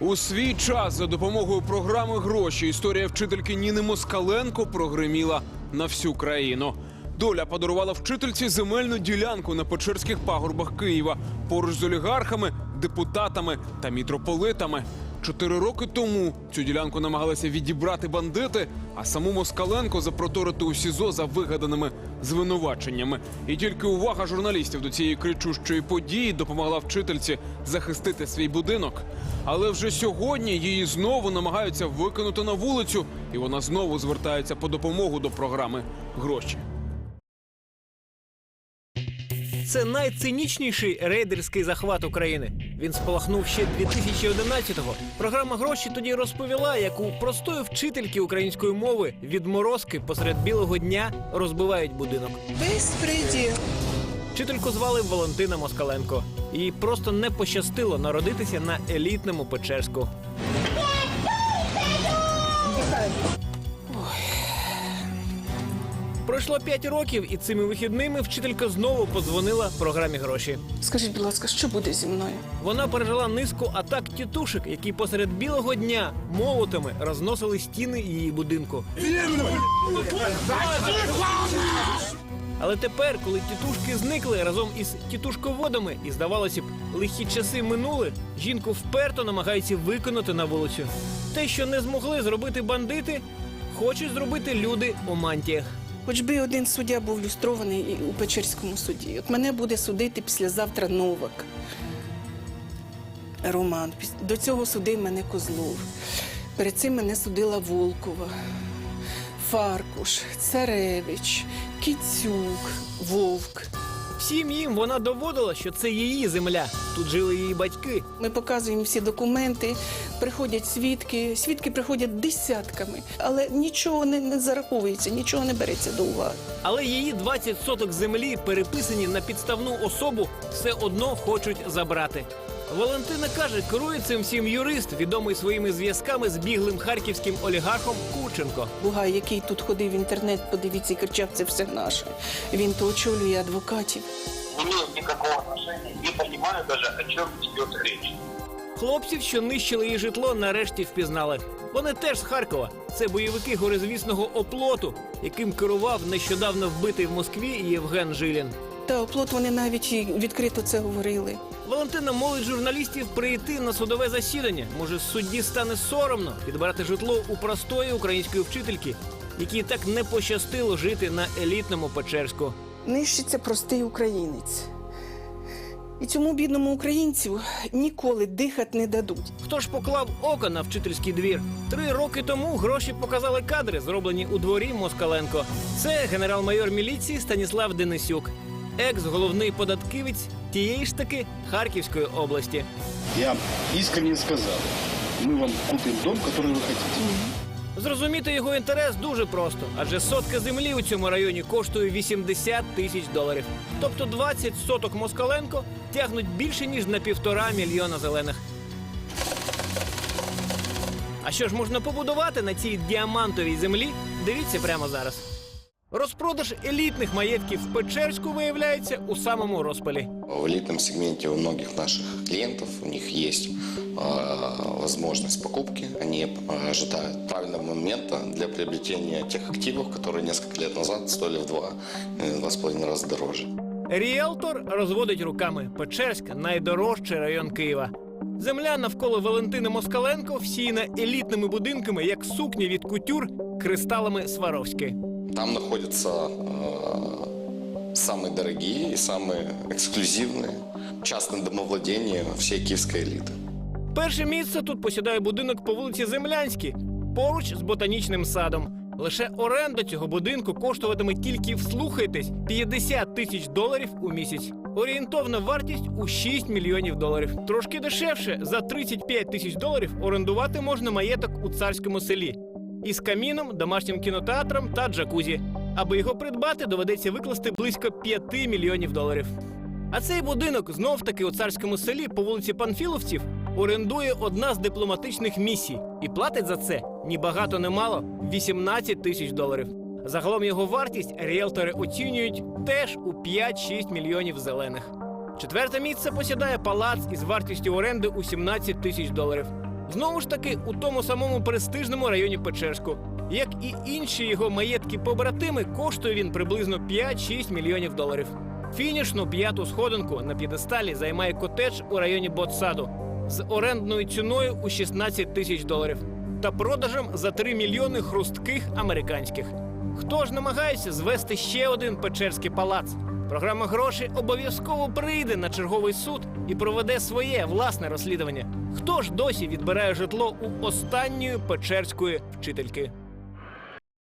У свій час за допомогою програми гроші історія вчительки Ніни Москаленко прогреміла на всю країну. Доля подарувала вчительці земельну ділянку на Печерських пагорбах Києва поруч з олігархами, депутатами та мітрополитами. Чотири роки тому цю ділянку намагалися відібрати бандити, а саму Москаленко запроторити у СІЗО за вигаданими звинуваченнями. І тільки увага журналістів до цієї кричущої події допомогла вчительці захистити свій будинок. Але вже сьогодні її знову намагаються викинути на вулицю, і вона знову звертається по допомогу до програми гроші. Це найцинічніший рейдерський захват України. Він спалахнув ще 2011-го. Програма гроші тоді розповіла, як у простої вчительки української мови відморозки посеред білого дня розбивають будинок. Безпреділ. Вчительку звали Валентина Москаленко. Їй просто не пощастило народитися на елітному Печерську. Пройшло 5 років, і цими вихідними вчителька знову подзвонила програмі гроші. Скажіть, будь ласка, що буде зі мною? Вона пережила низку атак тітушек, які посеред білого дня молотами розносили стіни її будинку. Але тепер, коли тітушки зникли разом із тітушководами, і здавалося б, лихі часи минули, жінку вперто намагаються виконати на вулицю. Те, що не змогли зробити бандити, хочуть зробити люди у мантіях. Хоч би один суддя був люстрований у Печерському суді. От мене буде судити післязавтра Новак. Роман. До цього судив мене Козлов. Перед цим мене судила Волкова, Фаркуш, Царевич, Кіцюк, Вовк. Всім їм вона доводила, що це її земля. Тут жили її батьки. Ми показуємо всі документи, приходять свідки. Свідки приходять десятками, але нічого не, не зараховується, нічого не береться до уваги. Але її 20 соток землі, переписані на підставну особу, все одно хочуть забрати. Валентина каже, керує цим всім юрист, відомий своїми зв'язками з біглим харківським олігархом Курченко. Бугай, який тут ходив в інтернет, подивіться і кричав, це все наше. Він то очолює адвокатів. не имеют никакого отношения, не понимаю даже, о чем идет речь. Хлопців, що нищили її житло, нарешті впізнали. Вони теж з Харкова. Це бойовики горизвісного оплоту, яким керував нещодавно вбитий в Москві Євген Жилін. Та оплот вони навіть і відкрито це говорили. Валентина молить журналістів прийти на судове засідання. Може, судді стане соромно підбирати житло у простої української вчительки, якій так не пощастило жити на елітному Печерську. Нищиться простий українець. І цьому бідному українцю ніколи дихати не дадуть. Хто ж поклав око на вчительський двір? Три роки тому гроші показали кадри, зроблені у дворі Москаленко. Це генерал-майор міліції Станіслав Денисюк, екс-головний податківець тієї ж таки Харківської області. Я искренне сказал, мы вам купим дом, который вы хотите. Зрозуміти його інтерес дуже просто, адже сотка землі у цьому районі коштує 80 тисяч доларів. Тобто 20 соток Москаленко тягнуть більше ніж на півтора мільйона зелених. А що ж можна побудувати на цій діамантовій землі? Дивіться прямо зараз. Розпродаж елітних маєтків в Печерську виявляється у самому розпалі. В элитном сегменте у многих наших клиентов у них есть э, возможность покупки. Они э, ожидают правильного момента для приобретения тех активов, которые несколько лет назад стоили в два, э, два с половиной раза дороже. Ріелтор розводить руками. Печерськ найдорожчий район Києва. Земля навколо Валентини Москаленко всіяна елітними будинками, як сукні від кутюр, кристалами Сваровські. Там находятся э, самые дорогие и самые эксклюзивные частные домовладения всей киевской элиты. Перше місце тут посідає будинок по вулиці Землянській, поруч з ботанічним садом. Лише оренда цього будинку коштуватиме тільки вслухайтесь 50 тисяч доларів у місяць. Орієнтовна вартість у 6 мільйонів доларів. Трошки дешевше за 35 тисяч доларів орендувати можна маєток у царському селі із каміном, домашнім кінотеатром та джакузі. Аби його придбати, доведеться викласти близько 5 мільйонів доларів. А цей будинок знов таки у царському селі по вулиці Панфіловців орендує одна з дипломатичних місій і платить за це ні багато, ні мало 18 тисяч доларів. Загалом його вартість ріелтори оцінюють теж у 5-6 мільйонів зелених. Четверте місце посідає палац із вартістю оренди у 17 тисяч доларів. Знову ж таки, у тому самому престижному районі Печерську. Як і інші його маєтки побратими, коштує він приблизно 5-6 мільйонів доларів. Фінішну п'яту сходинку на п'єдесталі займає котедж у районі Ботсаду з орендною ціною у 16 тисяч доларів та продажем за 3 мільйони хрустких американських. Хто ж намагається звести ще один печерський палац? Програма гроші обов'язково прийде на черговий суд і проведе своє власне розслідування. Хто ж досі відбирає житло у останньої печерської вчительки?